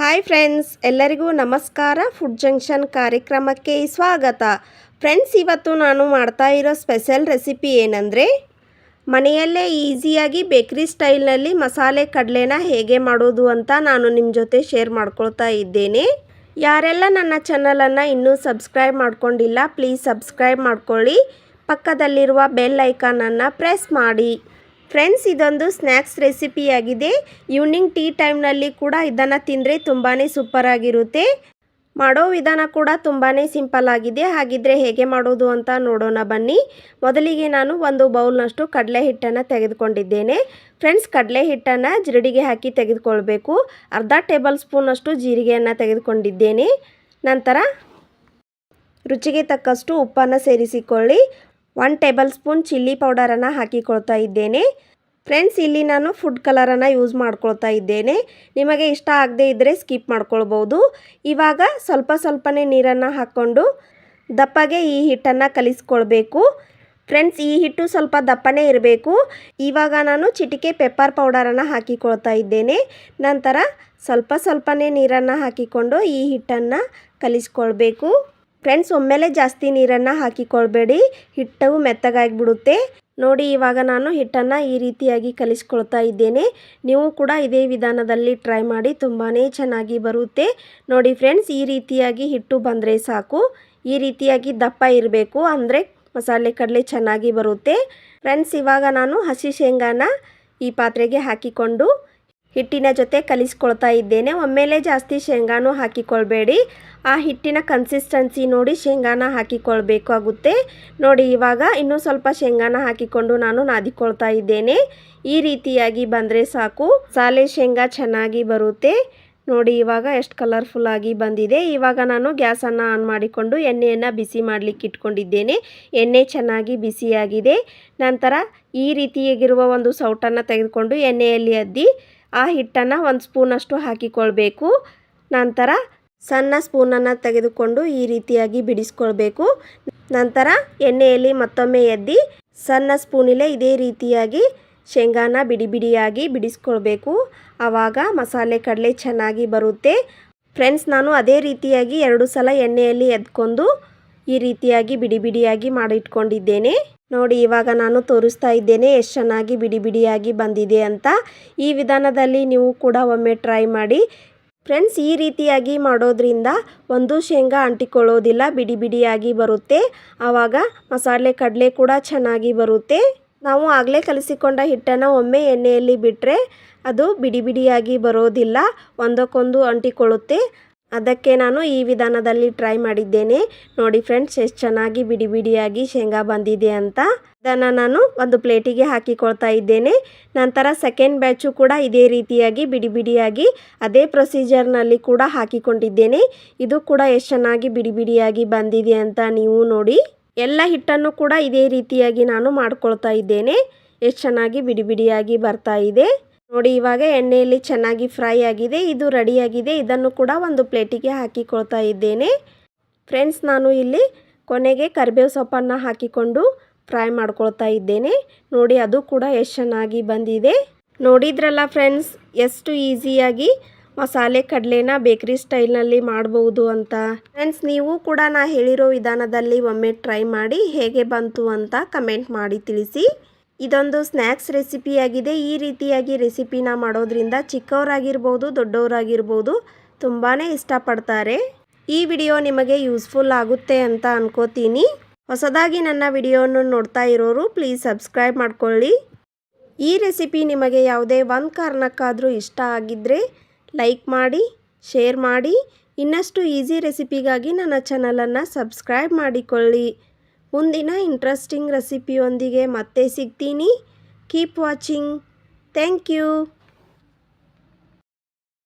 Hi friends ಎಲ್ಲರಿಗೂ ನಮಸ್ಕಾರ. Food junction ಕಾರ್ಯಕ್ರಮಕ್ಕೆ ಸ್ವಾಗತ. ಫ್ರೆಂಡ್ಸ್ ಇವತ್ತು ನಾನು ಮಾಡ್ತಾ ಇರೋ ಸ್ಪೆಷಲ್ ರೆಸಿಪಿ ಏನಂದರೆ, ಮನೆಯಲ್ಲೇ ಈಸಿಯಾಗಿ ಬೇಕ್ರಿ ಸ್ಟೈಲ್ನಲ್ಲಿ ಮಸಾಲೆ ಕಡಲೆನ ಹೇಗೆ ಮಾಡೋದು ಅಂತ ನಾನು ನಿಮ್ಮ ಜೊತೆ ಶೇರ್ ಮಾಡ್ಕೊಳ್ತಾ ಇದ್ದೇನೆ. ಯಾರೆಲ್ಲ ನನ್ನ ಚಾನಲನ್ನು ಇನ್ನೂ ಸಬ್ಸ್ಕ್ರೈಬ್ ಮಾಡ್ಕೊಂಡಿಲ್ಲ ಪ್ಲೀಸ್ ಸಬ್ಸ್ಕ್ರೈಬ್ ಮಾಡ್ಕೊಳ್ಳಿ. ಪಕ್ಕದಲ್ಲಿರುವ ಬೆಲ್ ಐಕಾನನ್ನು ಪ್ರೆಸ್ ಮಾಡಿ. ಫ್ರೆಂಡ್ಸ್, ಇದೊಂದು ಸ್ನ್ಯಾಕ್ಸ್ ರೆಸಿಪಿಯಾಗಿದೆ ಈವ್ನಿಂಗ್ ಟೀ ಟೈಮ್ನಲ್ಲಿ ಕೂಡ ಇದನ್ನು ತಿಂದರೆ ತುಂಬಾ ಸೂಪರ್ ಆಗಿರುತ್ತೆ. ಮಾಡೋ ವಿಧಾನ ಕೂಡ ತುಂಬಾ ಸಿಂಪಲ್ ಆಗಿದೆ. ಹಾಗಿದ್ರೆ ಹೇಗೆ ಮಾಡೋದು ಅಂತ ನೋಡೋಣ ಬನ್ನಿ. ಮೊದಲಿಗೆ ನಾನು ಒಂದು ಬೌಲ್ನಷ್ಟು ಕಡಲೆ ಹಿಟ್ಟನ್ನು ತೆಗೆದುಕೊಂಡಿದ್ದೇನೆ. ಫ್ರೆಂಡ್ಸ್, ಕಡಲೆ ಹಿಟ್ಟನ್ನು ಜಿರಡಿಗೆ ಹಾಕಿ ತೆಗೆದುಕೊಳ್ಬೇಕು. ಅರ್ಧ ಟೇಬಲ್ ಸ್ಪೂನಷ್ಟು ಜೀರಿಗೆಯನ್ನು ತೆಗೆದುಕೊಂಡಿದ್ದೇನೆ. ನಂತರ ರುಚಿಗೆ ತಕ್ಕಷ್ಟು ಉಪ್ಪನ್ನು ಸೇರಿಸಿಕೊಳ್ಳಿ. ಒನ್ ಟೇಬಲ್ ಸ್ಪೂನ್ ಚಿಲ್ಲಿ ಪೌಡರನ್ನು ಹಾಕಿಕೊಳ್ತಾ ಇದ್ದೇನೆ. ಫ್ರೆಂಡ್ಸ್, ಇಲ್ಲಿ ನಾನು ಫುಡ್ ಕಲರನ್ನು ಯೂಸ್ ಮಾಡ್ಕೊಳ್ತಾ ಇದ್ದೇನೆ. ನಿಮಗೆ ಇಷ್ಟ ಆಗದೇ ಇದ್ದರೆ ಸ್ಕಿಪ್ ಮಾಡ್ಕೊಳ್ಬೋದು ಇವಾಗ ಸ್ವಲ್ಪ ಸ್ವಲ್ಪನೇ ನೀರನ್ನು ಹಾಕ್ಕೊಂಡು ದಪ್ಪಗೆ ಈ ಹಿಟ್ಟನ್ನು ಕಲಿಸ್ಕೊಳ್ಬೇಕು. ಫ್ರೆಂಡ್ಸ್, ಈ ಹಿಟ್ಟು ಸ್ವಲ್ಪ ದಪ್ಪನೇ ಇರಬೇಕು. ಇವಾಗ ನಾನು ಚಿಟಿಕೆ ಪೆಪ್ಪರ್ ಪೌಡರನ್ನು ಹಾಕಿಕೊಳ್ತಾ ಇದ್ದೇನೆ. ನಂತರ ಸ್ವಲ್ಪ ಸ್ವಲ್ಪನೇ ನೀರನ್ನು ಹಾಕಿಕೊಂಡು ಈ ಹಿಟ್ಟನ್ನು ಕಲಿಸ್ಕೊಳ್ಬೇಕು. ಫ್ರೆಂಡ್ಸ್ ಒಮ್ಮೆಲೆ ಜಾಸ್ತಿ ನೀರನ್ನು ಹಾಕಿಕೊಳ್ಬೇಡಿ. ಹಿಟ್ಟವು ಮೆತ್ತಗಾಗಿಬಿಡುತ್ತೆ. ನೋಡಿ, ಇವಾಗ ನಾನು ಹಿಟ್ಟನ್ನು ಈ ರೀತಿಯಾಗಿ ಕಲಿಸ್ಕೊಳ್ತಾ ಇದ್ದೇನೆ. ನೀವು ಕೂಡ ಇದೇ ವಿಧಾನದಲ್ಲಿ ಟ್ರೈ ಮಾಡಿ ತುಂಬಾ ಚೆನ್ನಾಗಿ ಬರುತ್ತೆ. ನೋಡಿ ಫ್ರೆಂಡ್ಸ್ ಈ ರೀತಿಯಾಗಿ ಹಿಟ್ಟು ಬಂದರೆ ಸಾಕು. ಈ ರೀತಿಯಾಗಿ ದಪ್ಪ ಇರಬೇಕು ಅಂದರೆ ಮಸಾಲೆ ಕಡಲೆ ಚೆನ್ನಾಗಿ ಬರುತ್ತೆ. ಫ್ರೆಂಡ್ಸ್ ಇವಾಗ ನಾನು ಹಸಿ ಶೇಂಗಾನ ಈ ಪಾತ್ರೆಗೆ ಹಾಕಿಕೊಂಡು ಹಿಟ್ಟಿನ ಜೊತೆ ಕಲಿಸ್ಕೊಳ್ತಾ ಇದ್ದೇನೆ. ಒಮ್ಮೆಲೆ ಜಾಸ್ತಿ ಶೇಂಗಾನು ಹಾಕಿಕೊಳ್ಬೇಡಿ. ಆ ಹಿಟ್ಟಿನ ಕನ್ಸಿಸ್ಟೆನ್ಸಿ ನೋಡಿ ಶೇಂಗಾನ ಹಾಕಿಕೊಳ್ಬೇಕಾಗುತ್ತೆ ನೋಡಿ, ಇವಾಗ ಇನ್ನೂ ಸ್ವಲ್ಪ ಶೇಂಗಾನ ಹಾಕಿಕೊಂಡು ನಾನು ನಾದಿಕೊಳ್ತಾ ಇದ್ದೇನೆ. ಈ ರೀತಿಯಾಗಿ ಬಂದರೆ ಸಾಕು. ಸಾಲೆ ಶೇಂಗಾ ಚೆನ್ನಾಗಿ ಬರುತ್ತೆ. ನೋಡಿ, ಇವಾಗ ಎಷ್ಟು ಕಲರ್ಫುಲ್ ಆಗಿ ಬಂದಿದೆ. ಇವಾಗ ನಾನು ಗ್ಯಾಸನ್ನು ಆನ್ ಮಾಡಿಕೊಂಡು ಎಣ್ಣೆಯನ್ನು ಬಿಸಿ ಮಾಡಲಿಕ್ಕೆ ಇಟ್ಕೊಂಡಿದ್ದೇನೆ. ಎಣ್ಣೆ ಚೆನ್ನಾಗಿ ಬಿಸಿಯಾಗಿದೆ. ನಂತರ ಈ ರೀತಿಯಾಗಿರುವ ಒಂದು ಸೌಟನ್ನು ತೆಗೆದುಕೊಂಡು ಎಣ್ಣೆಯಲ್ಲಿ ಅದ್ದಿ ಆ ಹಿಟ್ಟನ್ನು ಒಂದು ಸ್ಪೂನಷ್ಟು ಹಾಕಿಕೊಳ್ಬೇಕು. ನಂತರ ಸಣ್ಣ ಸ್ಪೂನನ್ನು ತೆಗೆದುಕೊಂಡು ಈ ರೀತಿಯಾಗಿ ಬಿಡಿಸ್ಕೊಳ್ಬೇಕು. ನಂತರ ಎಣ್ಣೆಯಲ್ಲಿ ಮತ್ತೊಮ್ಮೆ ಎದ್ದಿ ಸಣ್ಣ ಸ್ಪೂನಿಲೆ ಇದೇ ರೀತಿಯಾಗಿ ಶೇಂಗಾನ ಬಿಡಿ ಬಿಡಿಯಾಗಿ ಬಿಡಿಸ್ಕೊಳ್ಬೇಕು. ಆವಾಗ ಮಸಾಲೆ ಕಡಲೆ ಚೆನ್ನಾಗಿ ಬರುತ್ತೆ. ಫ್ರೆಂಡ್ಸ್, ನಾನು ಅದೇ ರೀತಿಯಾಗಿ ಎರಡು ಸಲ ಎಣ್ಣೆಯಲ್ಲಿ ಎದ್ಕೊಂಡು ಈ ರೀತಿಯಾಗಿ ಬಿಡಿ ಬಿಡಿಯಾಗಿ ಮಾಡಿಟ್ಕೊಂಡಿದ್ದೇನೆ. ನೋಡಿ, ಇವಾಗ ನಾನು ತೋರಿಸ್ತಾ ಇದ್ದೇನೆ, ಎಷ್ಟು ಚೆನ್ನಾಗಿ ಬಿಡಿ ಬಿಡಿಯಾಗಿ ಬಂದಿದೆ ಅಂತ. ಈ ವಿಧಾನದಲ್ಲಿ ನೀವು ಕೂಡ ಒಮ್ಮೆ ಟ್ರೈ ಮಾಡಿ. ಫ್ರೆಂಡ್ಸ್, ಈ ರೀತಿಯಾಗಿ ಮಾಡೋದ್ರಿಂದ ಒಂದು ಶೇಂಗಾ ಅಂಟಿಕೊಳ್ಳೋದಿಲ್ಲ, ಬಿಡಿ ಬಿಡಿಯಾಗಿ ಬರುತ್ತೆ. ಆವಾಗ ಮಸಾಲೆ, ಕಡಲೆ ಕೂಡ ಚೆನ್ನಾಗಿ ಬರುತ್ತೆ. ನಾವು ಆಗಲೇ ಕಲಿಸಿಕೊಂಡ ಹಿಟ್ಟನ್ನು ಒಮ್ಮೆ ಎಣ್ಣೆಯಲ್ಲಿ ಬಿಟ್ಟರೆ ಅದು ಬಿಡಿ ಬಿಡಿಯಾಗಿ ಬರೋದಿಲ್ಲ, ಒಂದಕ್ಕೊಂದು ಅಂಟಿಕೊಳ್ಳುತ್ತೆ. ಅದಕ್ಕೆ ನಾನು ಈ ವಿಧಾನದಲ್ಲಿ ಟ್ರೈ ಮಾಡಿದ್ದೇನೆ. ನೋಡಿ ಫ್ರೆಂಡ್ಸ್ ಎಷ್ಟು ಚೆನ್ನಾಗಿ ಬಿಡಿ ಬಿಡಿಯಾಗಿ ಶೇಂಗಾ ಬಂದಿದೆ ಅಂತ. ಇದನ್ನು ನಾನು ಒಂದು ಪ್ಲೇಟಿಗೆ ಹಾಕಿಕೊಳ್ತಾ ಇದ್ದೇನೆ. ನಂತರ ಸೆಕೆಂಡ್ ಬ್ಯಾಚು ಕೂಡ ಇದೇ ರೀತಿಯಾಗಿ ಬಿಡಿ ಬಿಡಿಯಾಗಿ ಅದೇ ಪ್ರೊಸೀಜರ್ನಲ್ಲಿ ಕೂಡ ಹಾಕಿಕೊಂಡಿದ್ದೇನೆ. ಇದು ಕೂಡ ಎಷ್ಟು ಚೆನ್ನಾಗಿ ಬಿಡಿ ಬಿಡಿಯಾಗಿ ಬಂದಿದೆ ಅಂತ ನೀವು ನೋಡಿ. ಎಲ್ಲ ಹಿಟ್ಟನ್ನು ಕೂಡ ಇದೇ ರೀತಿಯಾಗಿ ನಾನು ಮಾಡ್ಕೊಳ್ತಾ ಇದ್ದೇನೆ. ಎಷ್ಟು ಚೆನ್ನಾಗಿ ಬಿಡಿ ಬಿಡಿಯಾಗಿ ಬರ್ತಾ ಇದೆ. ನೋಡಿ, ಇವಾಗ ಎಣ್ಣೆಯಲ್ಲಿ ಚೆನ್ನಾಗಿ ಫ್ರೈ ಆಗಿದೆ, ಇದು ರೆಡಿಯಾಗಿದೆ. ಇದನ್ನು ಕೂಡ ಒಂದು ಪ್ಲೇಟಿಗೆ ಹಾಕಿಕೊಳ್ತಾ ಇದ್ದೇನೆ. ಫ್ರೆಂಡ್ಸ್, ನಾನು ಇಲ್ಲಿ ಕೊನೆಗೆ ಕರಿಬೇವು ಸೊಪ್ಪನ್ನು ಹಾಕಿಕೊಂಡು ಫ್ರೈ ಮಾಡ್ಕೊಳ್ತಾ ಇದ್ದೇನೆ. ನೋಡಿ, ಅದು ಕೂಡ ಎಷ್ಟು ಚೆನ್ನಾಗಿ ಬಂದಿದೆ. ನೋಡಿದ್ರಲ್ಲ ಫ್ರೆಂಡ್ಸ್, ಎಷ್ಟು ಈಸಿಯಾಗಿ ಮಸಾಲೆ ಕಡಲೆನ ಬೇಕ್ರಿ ಸ್ಟೈಲ್ನಲ್ಲಿ ಮಾಡಬಹುದು ಅಂತ. ಫ್ರೆಂಡ್ಸ್, ನೀವು ಕೂಡ ನಾ ಹೇಳಿರೋ ವಿಧಾನದಲ್ಲಿ ಒಮ್ಮೆ ಟ್ರೈ ಮಾಡಿ, ಹೇಗೆ ಬಂತು ಅಂತ ಕಮೆಂಟ್ ಮಾಡಿ ತಿಳಿಸಿ. ಇದೊಂದು ಸ್ನ್ಯಾಕ್ಸ್ ರೆಸಿಪಿಯಾಗಿದೆ ಈ ರೀತಿಯಾಗಿ ರೆಸಿಪಿನ ಮಾಡೋದ್ರಿಂದ ಚಿಕ್ಕವರಾಗಿರ್ಬೋದು, ದೊಡ್ಡವರಾಗಿರ್ಬೋದು ತುಂಬಾ ಇಷ್ಟಪಡ್ತಾರೆ. ಈ ವಿಡಿಯೋ ನಿಮಗೆ ಯೂಸ್ಫುಲ್ ಆಗುತ್ತೆ ಅಂತ ಅನ್ಕೋತೀನಿ. ಹೊಸದಾಗಿ ನನ್ನ ವಿಡಿಯೋವನ್ನು ನೋಡ್ತಾ ಇರೋರು ಪ್ಲೀಸ್ ಸಬ್ಸ್ಕ್ರೈಬ್ ಮಾಡ್ಕೊಳ್ಳಿ. ಈ ರೆಸಿಪಿ ನಿಮಗೆ ಯಾವುದೇ ಒಂದು ಕಾರಣಕ್ಕಾದರೂ ಇಷ್ಟ ಆಗಿದ್ದರೆ ಲೈಕ್ ಮಾಡಿ, ಶೇರ್ ಮಾಡಿ. ಇನ್ನಷ್ಟು ಈಸಿ ರೆಸಿಪಿಗಾಗಿ ನನ್ನ ಚಾನಲನ್ನು ಸಬ್ಸ್ಕ್ರೈಬ್ ಮಾಡಿಕೊಳ್ಳಿ. ಮುಂದಿನ ಇಂಟ್ರೆಸ್ಟಿಂಗ್ ರೆಸಿಪಿಯೊಂದಿಗೆ ಮತ್ತೆ ಸಿಗ್ತೀನಿ. Keep watching thank you